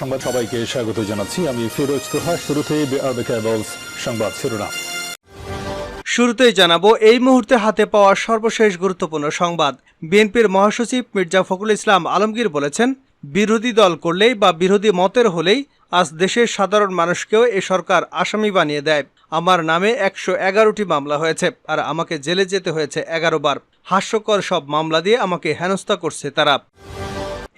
সংবাদ সবাইকে স্বাগত জানাচ্ছি। আমি ফিরোজ তোহা কেবলস সংবাদ শিরোনাম। শুরুতেই জানাব, এই মুহূর্তে হাতে পাওয়া সর্বশেষ গুরুত্বপূর্ণ সংবাদ। বিএনপির মহাসচিব মির্জা ফখরুল ইসলাম আলমগীর বলেছেন, বিরোধী দল করলেই বা বিরোধী মতের হলেই আজ দেশের সাধারণ মানুষকেও এ সরকার আসামি বানিয়ে দেয়। আমার নামে একশো এগারোটি মামলা হয়েছে আর আমাকে জেলে যেতে হয়েছে এগারো বার। হাস্যকর সব মামলা দিয়ে আমাকে হেনস্থা করছে তারা।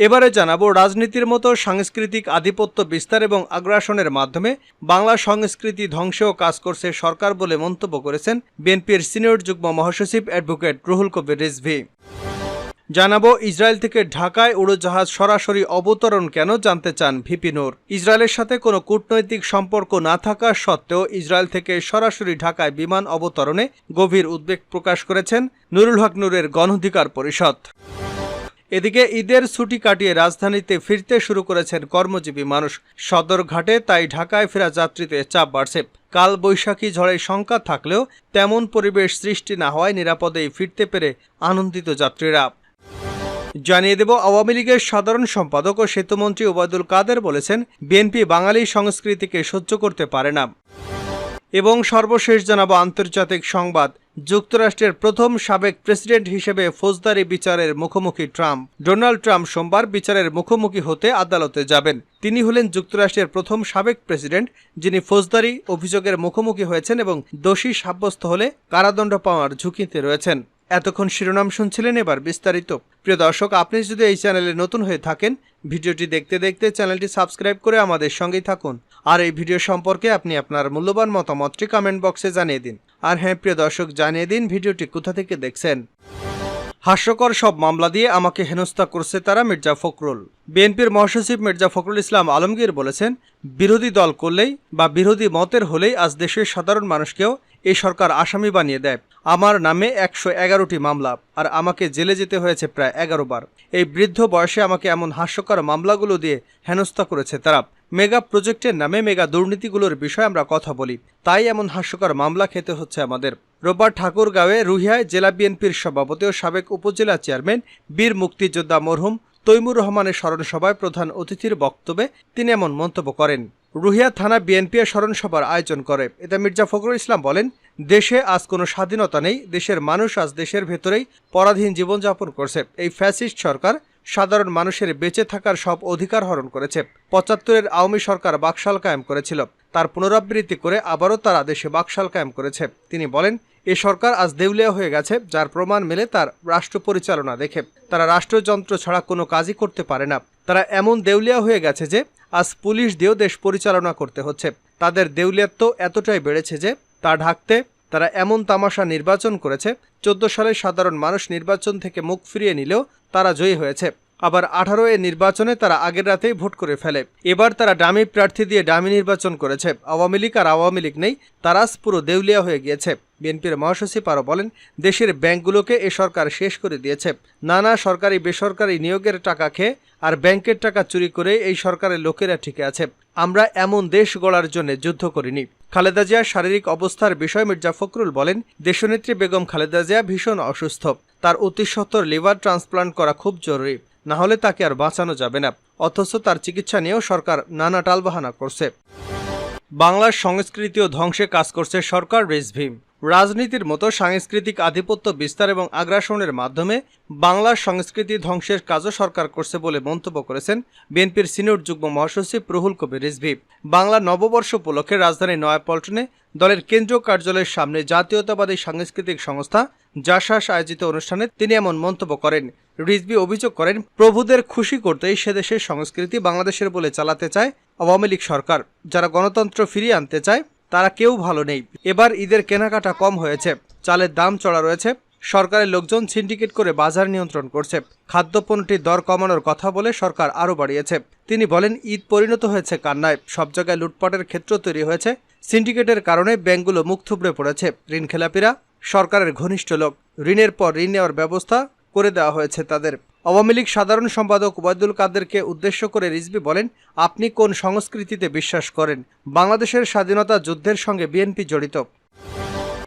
এবারে জানাব রাজনীতির মতো সাংস্কৃতিক আধিপত্য বিস্তার এবং আগ্রাসনের মাধ্যমে বাংলা সংস্কৃতি ধ্বংসেও কাজ করছে সরকার বলে মন্তব্য করেছেন বিএনপির সিনিয়র যুগ্ম মহাসচিব অ্যাডভোকেট রুহুল কবির রিজভি। জানাব ইসরায়েল থেকে ঢাকায় উড়োজাহাজ সরাসরি অবতরণ কেন জানতে চান ভিপি নূর? ইসরায়েলের সাথে কোনো কূটনৈতিক সম্পর্ক না থাকা সত্ত্বেও ইসরায়েল থেকে সরাসরি ঢাকায় বিমান অবতরণে গভীর উদ্বেগ প্রকাশ করেছেন নুরুল হক নূরের গণঅধিকার পরিষদ। এদিকে ঈদের ছুটি কাটিয়ে রাজধানীতে ফিরতে শুরু করেছেন কর্মজীবী মানুষ। সদরঘাটে তাই ঢাকায় ফেরা যাত্রীতে চাপ বাড়ছে। কাল বৈশাখী ঝড়ের শঙ্কা থাকলেও তেমন পরিবেশ সৃষ্টি না হওয়ায় নিরাপদেই ফিরতে পেরে আনন্দিত যাত্রীরা। জানিয়ে দেব, আওয়ামী লীগের সাধারণ সম্পাদক ও সেতুমন্ত্রী ওবায়দুল কাদের বলেছেন, বিএনপি বাঙালি সংস্কৃতিকে সহ্য করতে পারে না। এবং সর্বশেষ জানাব আন্তর্জাতিক সংবাদ। যুক্তরাষ্ট্রের প্রথম সাবেক প্রেসিডেন্ট হিসেবে ফৌজদারি বিচারের মুখোমুখি ট্রাম্প। ডোনাল্ড ট্রাম্প সোমবার বিচারের মুখোমুখি হতে আদালতে যাবেন। তিনি হলেন যুক্তরাষ্ট্রের প্রথম সাবেক প্রেসিডেন্ট, যিনি ফৌজদারি অভিযোগের মুখোমুখি হয়েছেন এবং দোষী সাব্যস্ত হলে কারাদণ্ড পাওয়ার ঝুঁকিতে রয়েছেন। এতক্ষণ শিরোনাম শুনছিলেন এবার বিস্তারিত। প্রিয় দর্শক, আপনি যদি এই চ্যানেলে নতুন হয়ে থাকেন, ভিডিওটি দেখতে দেখতে চ্যানেলটি সাবস্ক্রাইব করে আমাদের সঙ্গেই থাকুন। আর এই ভিডিও সম্পর্কে আপনি আপনার মূল্যবান মতামতটি কমেন্ট বক্সে জানিয়ে দিন। আর হ্যাঁ প্রিয় দর্শক, জানিয়ে দিন ভিডিওটি কোথা থেকে দেখছেন। হাস্যকর সব মামলা দিয়ে আমাকে হেনস্থা করছে তারা মির্জা ফখরুল। বিএনপির মহাসচিব মির্জা ফখরুল ইসলাম আলমগীর বলেছেন, বিরোধী দল করলেই বা বিরোধী মতের হলেই আজ দেশের সাধারণ মানুষকেও এই সরকার আসামি বানিয়ে দেয়। আমার নামে একশো এগারোটি মামলা, আর আমাকে জেলে যেতে হয়েছে প্রায় এগারো বার এই বৃদ্ধ বয়সে আমাকে এমন হাস্যকর মামলাগুলো দিয়ে হেনস্থা করেছে তারা। মেগা প্রজেক্টের নামে মেগা দুর্নীতিগুলোর বিষয়ে আমরা কথা বলি। তাই এমন হাস্যকর মামলা খেতে হচ্ছে আমাদের। রোববার ঠাকুরগাঁওয়ে রুহিয়ায় জেলা বিএনপির সভাপতি ও সাবেক উপজেলা চেয়ারম্যান বীর মুক্তিযোদ্ধা মরহুম তৈমুর রহমানের স্মরণসভায় প্রধান অতিথির বক্তব্যে তিনি এমন মন্তব্য করেন। রুহিয়া থানা বিএনপি স্মরণ সভার আয়োজন করে। এতে মির্জা ফখরুল ইসলাম বলেন, দেশে আজ কোনো স্বাধীনতা নেই, দেশের মানুষ আজ দেশের ভেতরেই পরাধীন জীবনযাপন করছে। এই ফ্যাসিস্ট সরকার সাধারণ মানুষের বেঁচে থাকার সব অধিকার হরণ করেছে। পঁচাত্তরের আওয়ামী সরকার বাকশাল কায়েম করেছিল। তার পুনরাবৃত্তি করে আবারও তারা দেশে বাকশাল কায়েম করেছে। তিনি বলেন, এ সরকার আজ দেউলিয়া হয়ে গেছে, যার প্রমাণ মেলে তার রাষ্ট্র পরিচালনা দেখে। তারা রাষ্ট্রযন্ত্র ছাড়া কোনো কাজই করতে পারে না। তারা এমন দেউলিয়া হয়ে গেছে যে আজ পুলিশ দিয়েও দেশ পরিচালনা করতে হচ্ছে। তাদের দেউলিয়াত্ব এতটাই বেড়েছে যে তা ঢাকতে তারা এমন তামাশা নির্বাচন করেছে, চোদ্দ সালে সাধারণ মানুষ নির্বাচন থেকে মুখ ফিরিয়ে নিলেও তারা জয়ী হয়েছে। আবার আঠারো এ নির্বাচনে তারা আগের রাতেই ভোট করে ফেলে। এবার তারা ডামি প্রার্থী দিয়ে ডামি নির্বাচন করেছে। আওয়ামী লীগ আর আওয়ামী লীগ নেই তারা পুরো দেউলিয়া হয়ে গিয়েছে। বিএনপির মহাসচিব আরও বলেন, দেশের ব্যাংকগুলোকে এ সরকার শেষ করে দিয়েছে। নানা সরকারি বেসরকারি নিয়োগের টাকা খেয়ে আর ব্যাংকের টাকা চুরি করে এই সরকারের লোকেরা ঠিকে আছে। আমরা এমন দেশ গড়ার জন্য যুদ্ধ করিনি। খালেদা জিয়ার শারীরিক অবস্থার বিষয়ে মির্জা ফখরুল বলেন, দেশনেত্রী বেগম খালেদা জিয়া ভীষণ অসুস্থ। তার অতি লিভার ট্রান্সপ্লান্ট করা খুব জরুরি। না হলে তাকে আর বাঁচানো যাবে না, অথচ তার চিকিৎসা নিয়েও সরকার নানা টালবাহানা করছে। বাংলার সংস্কৃতি ও ধ্বংসে কাজ করছে সরকার রেজভিম রাজনীতির মতো সাংস্কৃতিক আধিপত্য বিস্তার এবং আগ্রাসনের মাধ্যমে বাংলার সংস্কৃতি ধ্বংসের কাজও সরকার করছে বলে মন্তব্য করেছেন বিএনপির সিনিয়র যুগ্ম মহাসচিব রুহুল কবির রিজভি বাংলা নববর্ষ উপলক্ষে রাজধানী নয়াপল্টনে দলের কেন্দ্রীয় কার্যালয়ের সামনে জাতীয়তাবাদী সাংস্কৃতিক সংস্থা জাসাস আয়োজিত অনুষ্ঠানে তিনি এমন মন্তব্য করেন। রিজভি অভিযোগ করেন, প্রভুদের খুশি করতেই সে দেশের সংস্কৃতি বাংলাদেশের বলে চালাতে চায় আওয়ামী লীগ সরকার। যারা গণতন্ত্র ফিরিয়ে আনতে চায়, তারা কেউ ভালো নেই। এবার ঈদের কেনাকাটা কম হয়েছে। চালের দাম চড়া রয়েছে। সরকারের লোকজন সিন্ডিকেট করে বাজার নিয়ন্ত্রণ করছে। খাদ্যপণ্যটির দর কমানোর কথা বলে সরকার আরও বাড়িয়েছে। তিনি বলেন, ঈদ পরিণত হয়েছে কান্নায়। সব জায়গায় লুটপাটের ক্ষেত্র তৈরি হয়েছে। সিন্ডিকেটের কারণে ব্যাংকগুলো মুখ থুবড়ে পড়েছে। ঋণখেলাপিরা সরকারের ঘনিষ্ঠ লোক। ঋণের পর ঋণ নেওয়ার ব্যবস্থা করে দেওয়া হয়েছে তাদের। আওয়ামী লীগ সাধারণ সম্পাদক ওবায়দুল কাদেরকে উদ্দেশ্য করে রিজবি বলেন, আপনি কোন সংস্কৃতিতে বিশ্বাস করেন? বাংলাদেশের স্বাধীনতা যুদ্ধের সঙ্গে বিএনপি জড়িত।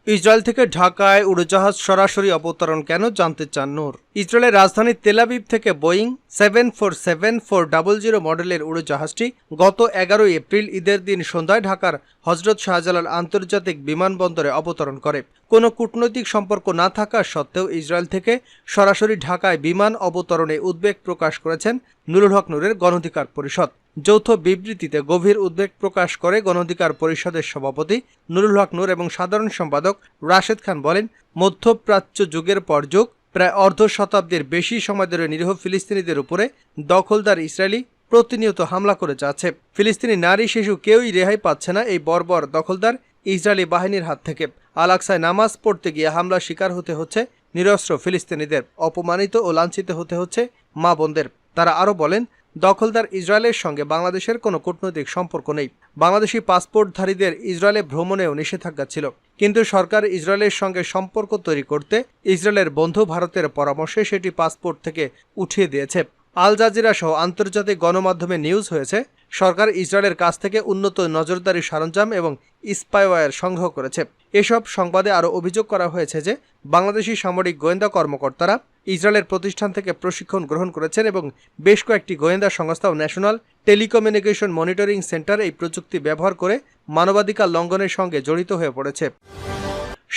ইসরায়েল থেকে ঢাকায় উড়োজাহাজ সরাসরি অবতরণ কেন জানতে চান নূর? ইসরায়েলের রাজধানী তেলাবিব থেকে Boeing seven four seven four double zero মডেলের উড়োজাহাজটি গত এগারোই এপ্রিল ঈদের দিন সন্ধ্যায় ঢাকার হজরত শাহজালাল আন্তর্জাতিক বিমানবন্দরে অবতরণ করে। কোনো কূটনৈতিক সম্পর্ক না থাকা সত্ত্বেও ইসরায়েল থেকে সরাসরি ঢাকায় বিমান অবতরণে উদ্বেগ প্রকাশ করেছেন নুরুল হক নূরের গণঅধিকার পরিষদ। যৌথ বিবৃতিতে গভীর উদ্বেগ প্রকাশ করে গণঅধিকার পরিষদের সভাপতি নুরুল হক নূর এবং সাধারণ সম্পাদক রাশেদ খান বলেন, মধ্যপ্রাচ্য যুগের পর যুগ, প্রায় অর্ধ শতাব্দীর বেশি সময় ধরে নিরীহ ফিলিস্তিনিদের উপরে দখলদার ইসরায়েলি প্রতিনিয়ত হামলা করে যাচ্ছে। ফিলিস্তিনি নারী শিশু কেউই রেহাই পাচ্ছে না এই বর্বর দখলদার ইসরায়েলি বাহিনীর হাত থেকে। আলাক্সায় নামাজ পড়তে গিয়ে হামলা শিকার হতে হচ্ছে নিরস্ত্র ফিলিস্তিনিদের, অপমানিত ও লাঞ্ছিত হতে হচ্ছে মা বোনদের। তারা আরও বলেন দখলদার ইসরায়েলের সঙ্গে বাংলাদেশের কোনো কূটনৈতিক সম্পর্ক নেই। বাংলাদেশি পাসপোর্টধারীদের ইসরায়েলে ভ্রমণেও নিষেধাজ্ঞা ছিল। কিন্তু সরকার ইসরায়েলের সঙ্গে সম্পর্ক তৈরি করতে ইসরায়েলের বন্ধু ভারতের পরামর্শে সেটি পাসপোর্ট থেকে উঠিয়ে দিয়েছে। আল জাজিরা সহ আন্তর্জাতিক গণমাধ্যমে নিউজ হয়েছে, সরকার ইসরায়েলের কাছ থেকে উন্নত নজরদারি সরঞ্জাম এবং স্পাইওয়্যার সংগ্রহ করেছে। এসব সংবাদে আরও অভিযোগ করা হয়েছে যে, বাংলাদেশি সামরিক গোয়েন্দা কর্মকর্তারা ইসরায়েলের প্রতিষ্ঠান থেকে প্রশিক্ষণ গ্রহণ করেছেন এবং বেশ কয়েকটি গোয়েন্দা সংস্থা ও ন্যাশনাল টেলিকমিউনিকেশন মনিটরিং সেন্টার এই প্রযুক্তি ব্যবহার করে মানবাধিকার লঙ্ঘনের সঙ্গে জড়িত হয়ে পড়েছে।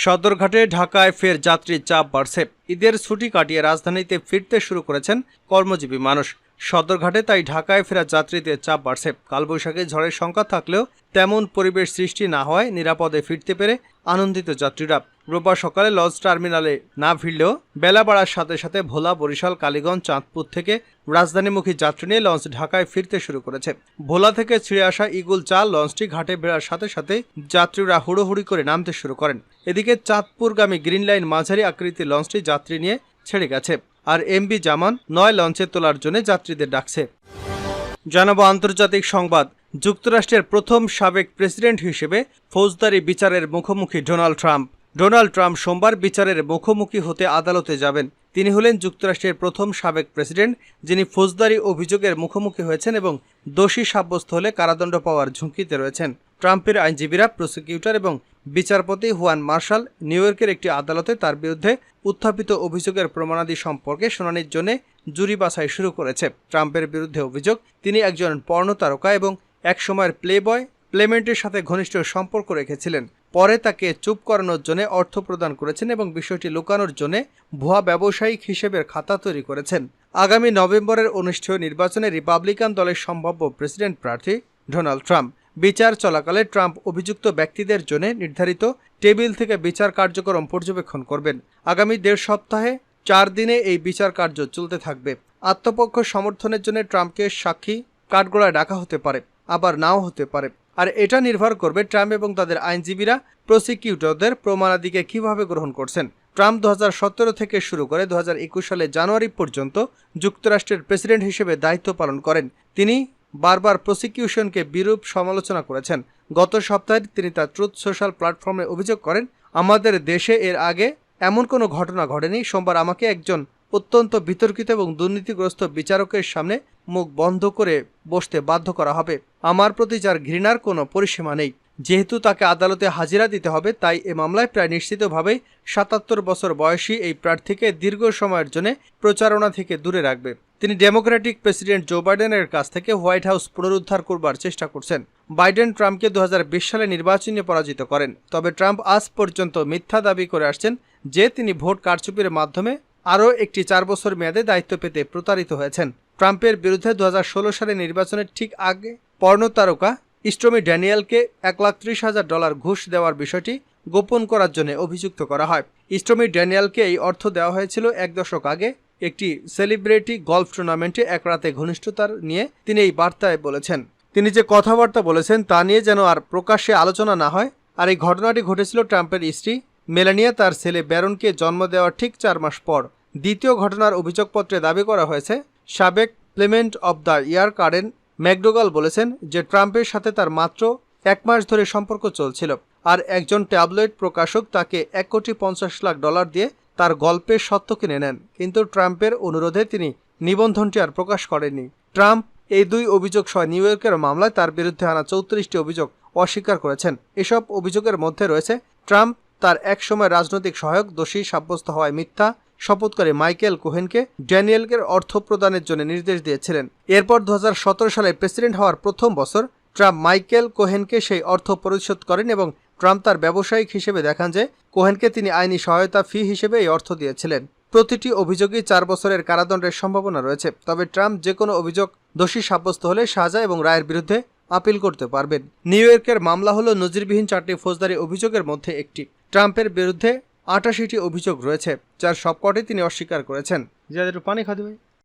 সদরঘাটে ঢাকায় ফের যাত্রীর চাপ বাড়ছে। ঈদের ছুটি কাটিয়ে রাজধানীতে ফিরতে শুরু করেছেন কর্মজীবী মানুষ। সদরঘাটে তাই ঢাকায় ফেরা যাত্রীদের চাপ বাড়ছে। কালবৈশাখী ঝড়ের সংখ্যা থাকলেও তেমন পরিবেশ সৃষ্টি না হওয়ায় নিরাপদে ফিরতে পেরে আনন্দিত যাত্রীরা। রোববার সকালে লঞ্চ টার্মিনালে না ভিড়লেও বেলা বাড়ার সাথে সাথে ভোলা, বরিশাল, কালীগঞ্জ, চাঁদপুর থেকে রাজধানীমুখী যাত্রী নিয়ে লঞ্চ ঢাকায় ফিরতে শুরু করেছে। ভোলা থেকে ছিঁড়ে আসা ইগুল চাল লঞ্চটি ঘাটে বেড়ার সাথে সাথে যাত্রীরা হুড়োহুড়ি করে নামতে শুরু করেন। এদিকে চাঁদপুরগামী গ্রিন লাইন মাঝারি আকৃতির লঞ্চটি যাত্রী নিয়ে ছেড়ে গেছে আর এমবি জামান নয় লঞ্চে তোলার জন্য যাত্রীদের ডাকছে। জানাব আন্তর্জাতিক সংবাদ। যুক্তরাষ্ট্রের প্রথম সাবেক প্রেসিডেন্ট হিসেবে ফৌজদারি বিচারের মুখোমুখি ডোনাল্ড ট্রাম্প। ডোনাল্ড ট্রাম্প সোমবার বিচারের মুখোমুখি হতে আদালতে যাবেন। তিনি হলেন যুক্তরাষ্ট্রের প্রথম সাবেক প্রেসিডেন্ট, যিনি ফৌজদারি অভিযোগের মুখোমুখি হয়েছেন এবং দোষী সাব্যস্ত হলে কারাদণ্ড পাওয়ার ঝুঁকিতে রয়েছেন। ট্রাম্পের আইনজীবীরা, প্রসিকিউটর এবং বিচারপতি হুয়ান মার্শাল নিউ ইয়র্কের একটি আদালতে তার বিরুদ্ধে উত্থাপিত অভিযোগের প্রমাণাদি সম্পর্কে শুনানির জন্য জুরি বাছাই শুরু করেছে। ট্রাম্পের বিরুদ্ধে অভিযোগ, তিনি একজন পর্ণ তারকা এবং একসময়ের প্লে বয় প্লেমেন্টের সাথে ঘনিষ্ঠ সম্পর্ক রেখেছিলেন। পরে তাকে চুপ করানোর জন্য অর্থ প্রদান করেছেন এবং বিষয়টি লুকানোর জন্য ভুয়া ব্যবসায়িক হিসেবের খাতা তৈরি করেছেন। আগামী নভেম্বরের অনুষ্ঠেয় নির্বাচনে রিপাবলিকান দলের সম্ভাব্য প্রেসিডেন্ট প্রার্থী ডোনাল্ড ট্রাম্প। বিচার চলাকালে ট্রাম্প অভিযুক্ত ব্যক্তিদের জন্য নির্ধারিত টেবিল থেকে বিচার কার্যক্রম পর্যবেক্ষণ করবেন। আগামী দেড় সপ্তাহে চার দিনে এই বিচার কার্য চলতে থাকবে। আত্মপক্ষ সমর্থনের জন্য ট্রাম্পকে সাক্ষী কাঠগোড়ায় ডাকা হতে পারে, আবার নাও হতে পারে। আর এটা নির্ভর করবে ট্রাম্প এবং তাদের আইনজীবীরা, প্রসিকিউটরদের প্রমাণাদিকে কীভাবে গ্রহণ করছেন। ট্রাম্প দু হাজার সতেরো থেকে শুরু করে দু হাজার একুশ সালে জানুয়ারি পর্যন্ত যুক্তরাষ্ট্রের প্রেসিডেন্ট হিসেবে দায়িত্ব পালন করেন। তিনি বারবার প্রসিকিউশনকে বিরূপ সমালোচনা করেছেন। গত সপ্তাহে তিনি তার ট্রুথ সোশ্যাল প্ল্যাটফর্মে অভিযোগ করেন, আমাদের দেশে এর আগে এমন কোনো ঘটনা ঘটেনি। সোমবার আমাকে একজন অত্যন্ত বিতর্কিত এবং দুর্নীতিগ্রস্ত বিচারকের সামনে মুখ বন্ধ করে বসতে বাধ্য করা হবে। আমার প্রতি যার ঘৃণার কোনো পরিসীমা নেই। যেহেতু তাকে আদালতে হাজিরা দিতে হবে, তাই এ মামলায় প্রায় নিশ্চিতভাবেই সাতাত্তর বছর বয়সী এই প্রার্থীকে দীর্ঘ সময়ের জন্য প্রচারণা থেকে দূরে রাখবে। তিনি ডেমোক্রেটিক প্রেসিডেন্ট জো বাইডেনের কাছ থেকে হোয়াইট হাউস পুনরুদ্ধার করবার চেষ্টা করছেন। বাইডেন ট্রাম্পকে দু হাজার বিশ সালে নির্বাচনে পরাজিত করেন, তবে ট্রাম্প আজ পর্যন্ত মিথ্যা দাবি করে আসছেন যে তিনি ভোট কারচুপির মাধ্যমে আরও একটি চার বছর মেয়াদে দায়িত্ব পেতে প্রতারিত হয়েছেন। ট্রাম্পের বিরুদ্ধে দু হাজার ষোলো সালে নির্বাচনের ঠিক আগে পর্ণ তারকা স্ট্রমি ড্যানিয়েলকে এক লাখ ত্রিশ হাজার ডলার ঘুষ দেওয়ার বিষয়টি গোপন করার জন্য অভিযুক্ত করা হয়। স্ট্রমি ড্যানিয়েলকে এই অর্থ দেওয়া হয়েছিল এক দশক আগে একটি সেলিব্রিটি গলফ টুর্নামেন্টে এক রাতে ঘনিষ্ঠতার নিয়ে তিনি এই বার্তায় বলেছেন। তিনি যে কথাবার্তা বলেছেন তা নিয়ে যেন আর প্রকাশ্যে আলোচনা না হয়, আর এই ঘটনাটি ঘটেছিল ট্রাম্পের স্ত্রী মেলানিয়া তার ছেলে ব্যারনকে জন্ম দেওয়ার ঠিক চার মাস পর। দ্বিতীয় ঘটনার অভিযোগপত্রে দাবি করা হয়েছে, সাবেক playmate of the year Karen McDougal বলেছেন যে ট্রাম্পের সাথে তার মাত্র এক মাস ধরে সম্পর্ক চলছিল আর একজন ট্যাবলেট প্রকাশক তাকে এক কোটি পঞ্চাশ লাখ ডলার দিয়ে তার গল্পের সত্য কিনে নেন। কিন্তু ট্রাম্পের অনুরোধে তিনি নিবন্ধনটি আর প্রকাশ করেননি। ট্রাম্প এই দুই অভিযোগ সহ নিউ ইয়র্কের মামলায় তার বিরুদ্ধে আনা চৌত্রিশটি অভিযোগ অস্বীকার করেছেন। এসব অভিযোগের মধ্যে রয়েছে, ট্রাম্প তার একসময় রাজনৈতিক সহায়ক, দোষী, সাব্যস্ত হওয়ায় মিথ্যা শপথ করে মাইকেল কোহেনকে ড্যানিয়েলকে অর্থ প্রদানের জন্য নির্দেশ দিয়েছিলেন। এরপর দু হাজার সতেরো সালে প্রেসিডেন্ট হওয়ার প্রথম বছর ট্রাম্প মাইকেল কোহেনকে সেই অর্থ পরিশোধ করেন এবং ট্রাম্প তার ব্যবসায়িক হিসেবে দেখান যে কোহেনকে তিনি আইনি সহায়তা ফি হিসেবে এই অর্থ দিয়েছিলেন। প্রতিটি অভিযোগই চার বছরের কারাদণ্ডের সম্ভাবনা রয়েছে, তবে ট্রাম্প যে কোনো অভিযোগ দোষী সাব্যস্ত হলে সাজা এবং রায়ের বিরুদ্ধে আপিল করতে পারবেন। নিউ ইয়র্কের মামলা হলো নজিরবিহীন চারটি ফৌজদারি অভিযোগের মধ্যে একটি। ট্রাম্পের বিরুদ্ধে আটাশিটি অভিযোগ রয়েছে যার সবকটি তিনি অস্বীকার করেছেন। যাদের পানি খাদ্য ভাই।